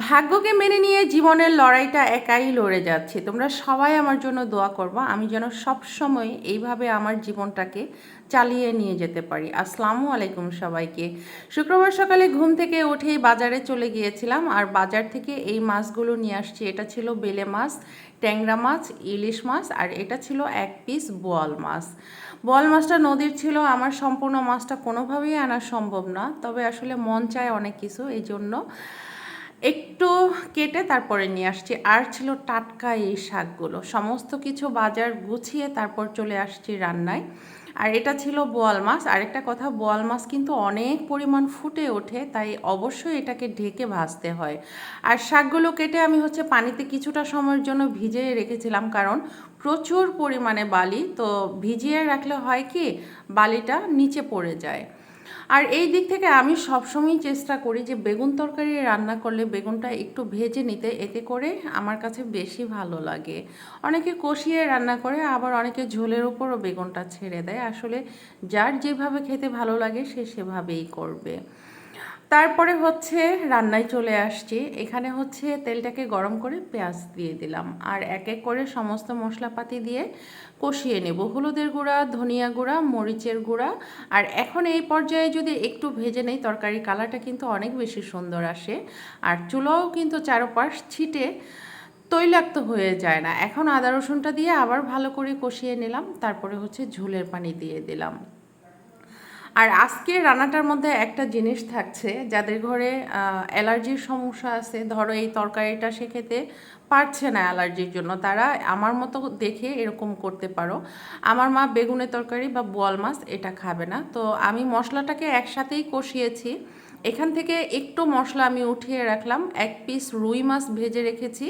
ভাগ্যকে মেনে নিয়ে জীবনের লড়াইটা একাই লড়ে যাচ্ছে। তোমরা সবাই আমার জন্য দোয়া করবা, আমি যেন সব সময় এইভাবে আমার জীবনটাকে চালিয়ে নিয়ে যেতে পারি। আসসালামু আলাইকুম সবাইকে। শুক্রবার সকালে ঘুম থেকে উঠেই বাজারে চলে গিয়েছিলাম, আর বাজার থেকে এই মাছগুলো নিয়ে আসছি। এটা ছিল বেলে মাছ, ট্যাংরা মাছ, ইলিশ মাছ, আর এটা ছিল এক পিস বোয়াল মাছ। বোয়াল মাছটা নদীর ছিল, আমার সম্পূর্ণ মাছটা কোনোভাবেই আনা সম্ভব না, তবে আসলে মন চায় অনেক কিছু, এই জন্য একটু কেটে তারপরে নিয়ে আসছি। আর ছিল টাটকা এই শাকগুলো। সমস্ত কিছু বাজার গুছিয়ে তারপর চলে আসছি রান্নায়। আর এটা ছিল বোয়াল মাছ। আরেকটা কথা, বোয়াল মাছ কিন্তু অনেক পরিমাণ ফুটে ওঠে, তাই অবশ্যই এটাকে ঢেকে ভাজতে হয়। আর শাকগুলো কেটে আমি হচ্ছে পানিতে কিছুটা সময়ের জন্য ভিজিয়ে রেখেছিলাম, কারণ প্রচুর পরিমাণে বালি। তো ভিজিয়ে রাখলে হয় কি, বালিটা নিচে পড়ে যায়। আর এই দিক থেকে আমি সবসময় চেষ্টা করি যে বেগুন তরকারি রান্না করলে বেগুনটা একটু ভেজে নিতে। এতে করে আমার কাছে বেশি ভালো লাগে। অনেকে কষিয়ে রান্না করে, আবার অনেকে ঝোলের উপরও বেগুনটা ছেড়ে দেয়। আসলে যার যেভাবে খেতে ভালো লাগে সে সেভাবেই করবে। তারপরে হচ্ছে রান্নায় চলে আসছি। এখানে হচ্ছে তেলটাকে গরম করে পেঁয়াজ দিয়ে দিলাম। আর এক এক করে সমস্ত মশলাপাতি দিয়ে কষিয়ে নেব। হলুদের গুঁড়া, ধনিয়া গুঁড়া, মরিচের গুঁড়া। আর এখন এই পর্যায়ে যদি একটু ভেজে নেই, তরকারি কালারটা কিন্তু অনেক বেশি সুন্দর আসে। আর চুলাও কিন্তু চারপাশ ছিটে তৈলাক্ত হয়ে যায় না। এখন আদা রসুনটা দিয়ে আবার ভালো করে কষিয়ে নিলাম। তারপরে হচ্ছে ঝোলের পানি দিয়ে দিলাম। আর আজকে রান্নাটার মধ্যে একটা জিনিস থাকছে, যাদের ঘরে অ্যালার্জির সমস্যা আছে, ধরো এই তরকারিটা সে খেতে পারছে না অ্যালার্জির জন্য, তারা আমার মতো দেখে এরকম করতে পারো। আমার মা বেগুনের তরকারি বা বোয়াল মাছ এটা খাবে না, তো আমি মশলাটাকে একসাথেই কষিয়েছি। এখান থেকে একটু মশলা আমি উঠিয়ে রাখলাম। এক পিস রুই মাছ ভেজে রেখেছি।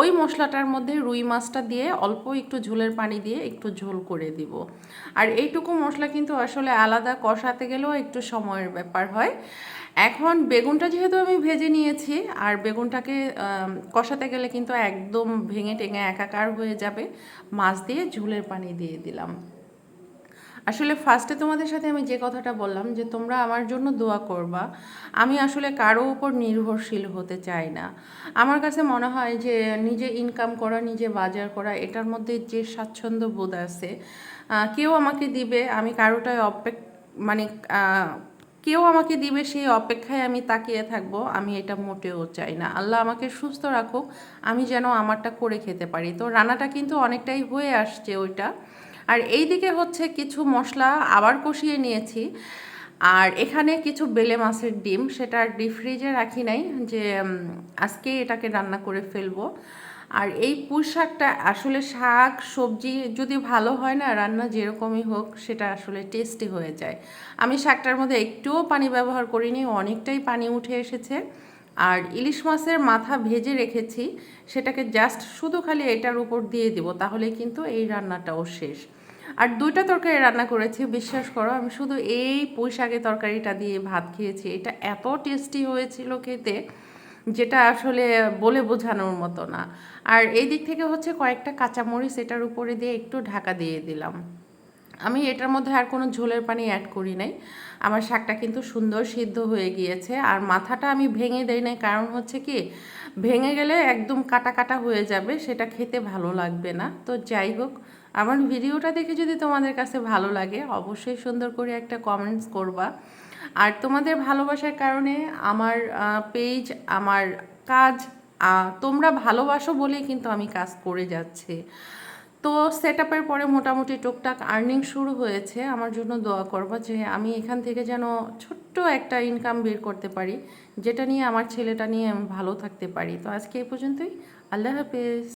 ওই মশলাটার মধ্যে রুই মাছটা দিয়ে অল্প একটু ঝোলের পানি দিয়ে একটু ঝোল করে দিব। আর এইটুকু মশলা কিন্তু আসলে আলাদা কষাতে গেলেও একটু সময়ের ব্যাপার হয়। এখন বেগুনটা যেহেতু আমি ভেজে নিয়েছি, আর বেগুনটাকে কষাতে গেলে কিন্তু একদম ভেঙে টেঙে একাকার হয়ে যাবে, মাছ দিয়ে ঝোলের পানি দিয়ে দিলাম। আসলে ফার্স্টে তোমাদের সাথে আমি যে কথাটা বললাম যে তোমরা আমার জন্য দোয়া করবা, আমি আসলে কারও উপর নির্ভরশীল হতে চাই না। আমার কাছে মনে হয় যে নিজে ইনকাম করা, নিজে বাজার করা, এটার মধ্যে যে স্বাচ্ছন্দ্য বোধ আছে কেউ আমাকে দিবে, আমি কারোটায় অপেক মানে কেউ আমাকে দিবে সেই অপেক্ষায় আমি তাকিয়ে থাকব, আমি এটা মোটেও চাই না। আল্লাহ আমাকে সুস্থ রাখুক, আমি যেন আমারটা করে খেতে পারি। তো রান্নাটা কিন্তু অনেকটাই হয়ে আসছে ওইটা। আর এই দিকে হচ্ছে কিছু মশলা আবার কষিয়ে নিয়েছি। আর এখানে কিছু বেলে মাছের ডিম, সেটা ডিপ ফ্রিজে রাখি নাই যে আজকে এটাকে রান্না করে ফেলব। আর এই পুঁই শাকটা আসলে শাক, সবজি যদি ভালো হয় না, রান্না যেরকমই হোক, সেটা আসলে টেস্টি হয়ে যায়। আমি শাকটার মধ্যে একটুও পানি ব্যবহার করিনি, অনেকটাই পানি উঠে এসেছে। আর ইলিশ মাছের মাথা ভেজে রেখেছি, সেটাকে জাস্ট শুধু খালি এটার উপর দিয়ে দিব তাহলে কিন্তু এই রান্নাটাও শেষ। আর দুইটা তরকারি রান্না করেছি, বিশ্বাস করো, আমি শুধু এই পুঁই তরকারিটা দিয়ে ভাত খেয়েছি। এটা এত টেস্টি হয়েছিল খেতে, যেটা আসলে বলে বোঝানোর মতো না। আর এই দিক থেকে হচ্ছে কয়েকটা কাঁচামরিচ এটার উপরে দিয়ে একটু ঢাকা দিয়ে দিলাম। আমি এটার মধ্যে আর কোনো ঝোলের পানি অ্যাড করি নাই। আমার শাকটা কিন্তু সুন্দর সিদ্ধ হয়ে গিয়েছে, আর মাথাটা আমি ভেঙে দেই নাই, কারণ হচ্ছে কি, ভেঙে গেলে একদম কাটা কাটা হয়ে যাবে, সেটা খেতে ভালো লাগবে না। তো যাই হোক আমার ভিডিওটা দেখে যদি তোমাদের কাছে ভালো লাগে, অবশ্যই সুন্দর করে একটা কমেন্টস করবা। আর তোমাদের ভালোবাসার কারণে আমার পেজ আমার কাজ তোমরা ভালোবাসো বলেই কিন্তু আমি কাজ করে যাচ্ছি। তো সেট আপের পরে মোটামুটি টুকটাক আর্নিং শুরু হয়েছে। আমার জন্য দোয়া করবা যে আমি এখান থেকে যেন ছোট্ট একটা ইনকাম বের করতে পারি, যেটা নিয়ে আমার ছেলেটা নিয়ে আমি ভালো থাকতে পারি। তো আজকে এই পর্যন্তই। আল্লাহ হাফেজ।